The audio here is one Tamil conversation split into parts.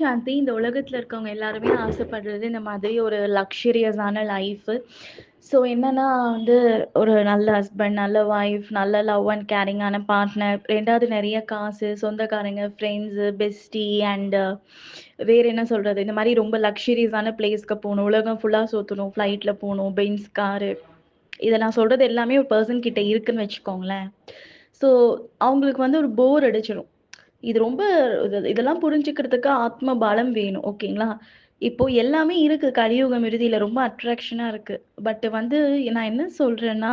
சாந்தி இந்த உலகத்துல இருக்கவங்க எல்லாருமே ஆசைப்படுறது இந்த மாதிரி ஒரு லக்ஷரியஸான லைஃப் ஸோ என்னன்னா வந்து ஒரு நல்ல ஹஸ்பண்ட் நல்ல ஒய்ஃப் நல்ல லவ் அண்ட் கேரிங்கான பார்ட்னர் ரெண்டாவது நிறைய காசு சொந்தக்காரங்க ஃப்ரெண்ட்ஸு பெஸ்டி அண்ட் வேற என்ன சொல்றது? இந்த மாதிரி ரொம்ப லக்ஷரியஸான பிளேஸ்க்கு போகணும். உலகம் ஃபுல்லாக சுற்றணும் ஃப்ளைட்டில் போகணும். பென்ஸ் காரு இதை நான் சொல்றது எல்லாமே ஒரு பர்சன் கிட்ட இருக்குன்னு வச்சுக்கோங்களேன். ஸோ அவங்களுக்கு வந்து ஒரு போர் அடிச்சிடும் இது ரொம்ப இதெல்லாம் புரிஞ்சுக்கிறதுக்கு ஆத்ம பலம் வேணும் ஓகேங்களா? இப்போ எல்லாமே இருக்கு கலியுகம் இறுதியில ரொம்ப அட்ராக்ஷனா இருக்கு. பட் வந்து நான் என்ன சொல்றேன்னா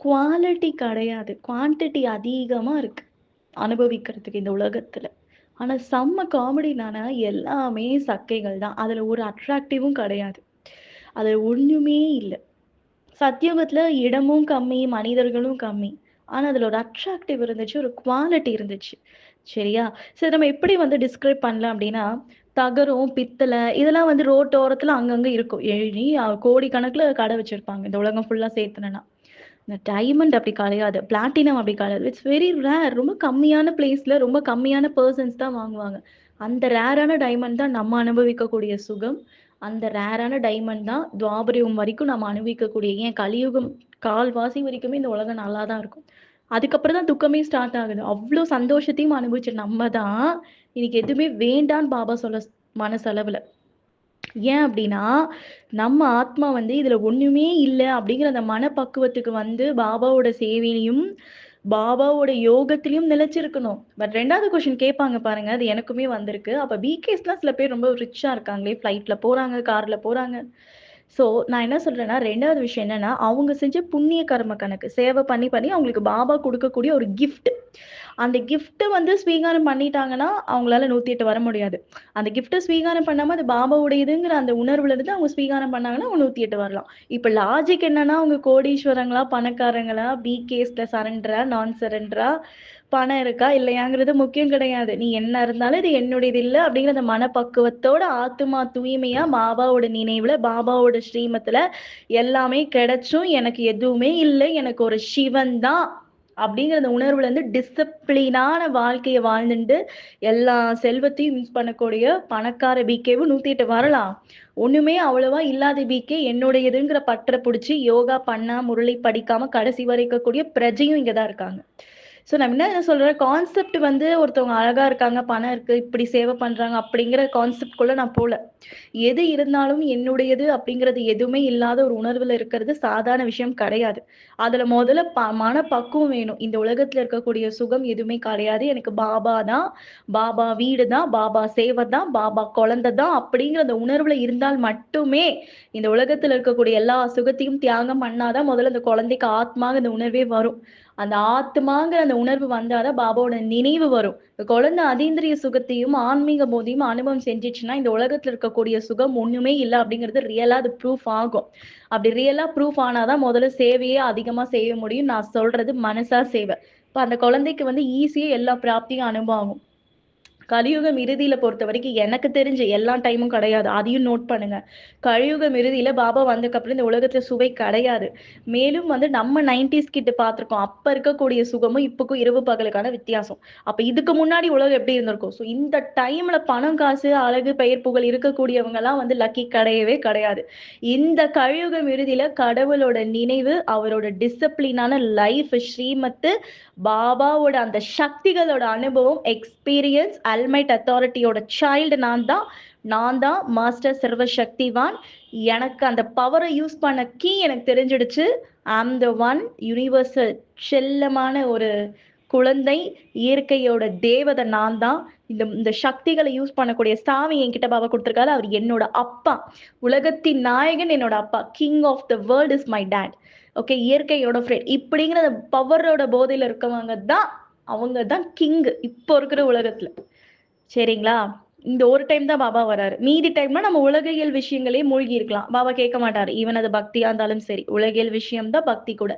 குவாலிட்டி கிடையாது. குவான்டிட்டி அதிகமா இருக்கு அனுபவிக்கிறதுக்கு இந்த உலகத்துல. ஆனா செம்ம காமெடினானா எல்லாமே சக்கைகள் தான். அதுல ஒரு அட்ராக்டிவும் கிடையாது. அதுல ஒண்ணுமே இல்லை. சத்தியோகத்துல இடமும் கம்மி மனிதர்களும் கம்மி. ஆனால் அதில் ஒரு அட்ராக்டிவ் இருந்துச்சு ஒரு குவாலிட்டி இருந்துச்சு. சரியா? சரி நம்ம எப்படி வந்து டிஸ்கிரைப் பண்ணலாம் அப்படின்னா தகரம் பித்தளை இதெல்லாம் வந்து ரோட்டோரத்தில் அங்கங்கே இருக்கும். எழுதி கோடிக்கணக்கில் கடை வச்சுருப்பாங்க. இந்த உலகம் ஃபுல்லாக சேர்த்துனா இந்த டைமண்ட் அப்படி கிடையாது பிளாட்டினம் அப்படி கிடையாது இட்ஸ் வெரி ரேர் ரொம்ப கம்மியான பிளேஸில் ரொம்ப கம்மியான பர்சன்ஸ் தான் வாங்குவாங்க. அந்த ரேரான டைமண்ட் தான் நம்ம அனுபவிக்கக்கூடிய சுகம். அந்த ரேரான டைமண்ட் தான் துவாபரியம் வரைக்கும் நம்ம அனுபவிக்கக்கூடிய ஏன் கலியுகம் கால்வாசி வரைக்குமே இந்த உலகம் நல்லா தான் இருக்கும். அதுக்கப்புறம் தான் துக்கமே ஸ்டார்ட் ஆகுது. அவ்வளோ சந்தோஷத்தையும் அனுபவிச்சு நம்ம தான் இன்னைக்கு எதுவுமே வேண்டான்னு பாபா சொல்ல மனசளவில். ஏன் அப்படின்னா நம்ம ஆத்மா வந்து இதுல ஒண்ணுமே இல்லை அப்படிங்கிற அந்த மனப்பக்குவத்துக்கு வந்து பாபாவோட சேவையிலையும் பாபாவோட யோகத்திலையும் நிலைச்சிருக்கணும். பட் ரெண்டாவது கொஸ்டின் கேட்பாங்க பாருங்க அது எனக்குமே வந்திருக்கு. அப்ப பிகேஸ்லாம் சில பேர் ரொம்ப ரிச்சா இருக்காங்களே ஃப்ளைட்ல போறாங்க கார்ல போறாங்க. ஸோ நான் என்ன சொல்றேன்னா ரெண்டாவது விஷயம் என்னன்னா அவங்க செஞ்ச புண்ணிய கர்ம கணக்கு சேவை பண்ணி பண்ணி அவங்களுக்கு பாபா கொடுக்கக்கூடிய ஒரு கிஃப்ட் அந்த கிஃப்ட்டை வந்து ஸ்வீகாரம் பண்ணிட்டாங்கன்னா அவங்களால நூத்தி எட்டு வர முடியாது. அந்த கிஃப்ட்டை ஸ்வீகாரம் பண்ணாம அது பாபாவுடையதுங்கிற அந்த உணர்வுல இருந்து அவங்க ஸ்வீகாரம் பண்ணாங்கன்னா அவங்க நூத்தி எட்டு வரலாம். இப்ப லாஜிக் என்னன்னா அவங்க கோடீஸ்வரங்களா பணக்காரங்களா பி கேஸ்ல சரண்டரா நான் சரண்டரா பணம் இருக்கா இல்லையாங்கிறது முக்கியம் கிடையாது. நீ என்ன இருந்தாலும் இது என்னுடையது இல்லை அப்படிங்கிற அந்த மனப்பக்குவத்தோட ஆத்துமா தூய்மையா பாபாவோட நினைவுல பாபாவோட ஸ்ரீமத்துல எல்லாமே கிடைச்சும் எனக்கு எதுவுமே இல்லை. எனக்கு ஒரு சிவன் தான். அப்படிங்கிற அந்த உணர்வுல இருந்து டிசிப்ளினான வாழ்க்கையை வாழ்ந்துட்டு எல்லா செல்வத்தையும் யூஸ் பண்ணக்கூடிய பணக்கார பிகேவும் நூத்தி எட்டு வரலாம் ஒண்ணுமே அவ்வளவா இல்லாத பிகே என்னுடையதுங்கிற பற்ற பிடிச்சி யோகா பண்ணா முரளி படிக்காம கடைசி வரைக்கும் கூடிய பிரஜையும் இங்கதான் இருக்காங்க. ஸோ நம்ம என்ன சொல்றேன் கான்செப்ட் வந்து ஒருத்தவங்க அழகா இருக்காங்க பணம் இருக்கு இப்படி சேவை பண்றாங்க அப்படிங்கிற கான்செப்ட் குள்ள நான் போல. எது இருந்தாலும் என்னுடையது அப்படிங்கிறது எதுவுமே இல்லாத ஒரு உணர்வுல இருக்கிறது சாதாரண விஷயம் கிடையாது. அதுல முதல்ல ப மனப்பக்குவம் வேணும். இந்த உலகத்துல இருக்கக்கூடிய சுகம் எதுவுமே கிடையாது. எனக்கு பாபா தான் பாபா வீடு தான் பாபா சேவை தான் பாபா குழந்தை தான் அப்படிங்கிற அந்த உணர்வுல இருந்தால் மட்டுமே இந்த உலகத்துல இருக்கக்கூடிய எல்லா சுகத்தையும் தியாகம் பண்ணாதான் முதல்ல அந்த குழந்தைக்கு ஆத்மாக அந்த உணர்வே வரும். அந்த ஆத்மாங்கிற அந்த உணர்வு வந்தாதான் பாபாவோட நினைவு வரும். குழந்தை அதீந்திரிய சுகத்தையும் ஆன்மீக போதையும் அனுபவம் செஞ்சிச்சுன்னா இந்த உலகத்துல இருக்கக்கூடிய சுகம் ஒண்ணுமே இல்லை அப்படிங்கிறது ரியலா அது ப்ரூஃப் ஆகும். அப்படி ரியலா ப்ரூஃப் ஆனாதான் முதல்ல சேவையே அதிகமா செய்ய முடியும். நான் சொல்றது மனசா சேவை. இப்ப அந்த குழந்தைக்கு வந்து ஈஸியா எல்லா பிராப்தியும் அனுபவம் ஆகும். கலியுகம் இறுதியில பொறுத்த வரைக்கும் எனக்கு தெரிஞ்ச எல்லா டைமும் கிடையாது. அதையும் நோட் பண்ணுங்க. கலியுகம் இறுதியில பாபா வந்ததுக்கப்புறம் இந்த உலகத்துல சுவை கிடையாது. மேலும் வந்து நம்ம நைன்டிஸ் கிட்ட பார்த்திருக்கோம். அப்ப இருக்கக்கூடிய சுகமும் இப்போக்கும் இரவு பகலுக்கான வித்தியாசம். அப்ப இதுக்கு முன்னாடி உலகம் எப்படி இருந்திருக்கும்? ஸோ இந்த டைம்ல பணம் காசு அழகு பெயர் புகழ் இருக்கக்கூடியவங்க எல்லாம் வந்து லக்கி கிடையவே கிடையாது. இந்த கழியுகம் இறுதியில கடவுளோட நினைவு அவரோட டிசிப்ளினான லைஃப் ஸ்ரீமத்து பாபாவோட அந்த சக்திகளோட அனுபவம் எக்ஸ்பீரியன்ஸ் அல்மைட் அத்தாரிட்டியோட சைல்டு நான் தான் நான் தான் மாஸ்டர் சர்வ சக்திவான் எனக்கு அந்த பவரை யூஸ் பண்ண கீ எனக்கு தெரிஞ்சிடுச்சு. ஐம் த ஒன் யூனிவர்சல் செல்லமான ஒரு குழந்தை இயற்கையோட தேவதை நான் தான் இந்த இந்த சக்திகளை யூஸ் பண்ணக்கூடிய சாமி என்கிட்ட பாபா கொடுத்துருக்காரு. அவர் என்னோட அப்பா. உலகத்தின் நாயகன் என்னோட அப்பா. King of the world is my dad okay இயற்கையோட ஃப்ரெண்ட் இப்படிங்கிற பவரோட போதையில இருக்கவங்க தான் அவங்க தான் கிங் இப்போ இருக்கிற உலகத்துல. சரிங்களா? இந்த ஒரு டைம் தான் பாபா வராரு. மீதி டைம்னா நம்ம உலகியல் விஷயங்களே மூழ்கி இருக்கலாம். பாபா கேட்க மாட்டாரு. ஈவன் அது பக்தியா இருந்தாலும் சரி. உலகியல் விஷயம் தான் பக்தி கூட.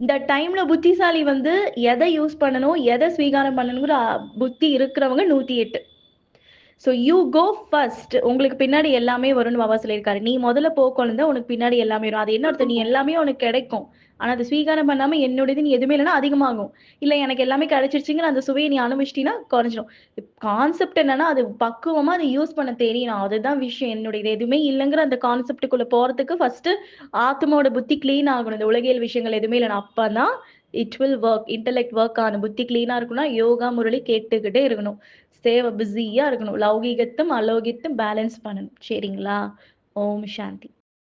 இந்த டைம்ல புத்திசாலி வந்து எதை யூஸ் பண்ணணும் எதை ஸ்வீகாரம் பண்ணணுங்கிற புத்தி இருக்கிறவங்க நூத்தி எட்டு. ஸோ யூ கோ ஃபர்ஸ்ட் உங்களுக்கு பின்னாடி எல்லாமே வரும்னு பாபா சொல்லியிருக்காரு. நீ முதல்ல போ குழந்தை உனக்கு பின்னாடி எல்லாமே வரும். அது என்ன அர்த்தம் நீ எல்லாமே உனக்கு கிடைக்கும். ஆனா அது ஸ்வீகாரம் பண்ணாம என்னுடையது நீ எதுவுமே இல்லைன்னா அதிகமாகும். இல்ல எனக்கு எல்லாமே கிடைச்சிருச்சுங்கிற அந்த சுவையை நீ அனுபவிச்சிட்டீங்கன்னா குறைஞ்சிடும் கான்செப்ட் என்னன்னா அது பக்குவமா அதை யூஸ் பண்ண தெரியணும். அதுதான் விஷயம். என்னுடையது எதுவுமே இல்லைங்கிற அந்த கான்செப்டுக்குள்ள போறதுக்கு ஃபர்ஸ்ட் ஆத்மாவோட புத்தி கிளீன் ஆகணும். இந்த உலகியல் விஷயங்கள் எதுவுமே இல்லைன்னா அப்பதான் it will work intellect work ஆன புத்தி கிளீனா இருக்கணும்னா யோகா முரளி கேட்டுக்கிட்டே இருக்கணும். சேவை பிஸியாக இருக்கணும். லௌகீகத்தும் அலௌகித்தும் பேலன்ஸ் பண்ணணும். சரிங்களா? ஓம் சாந்தி.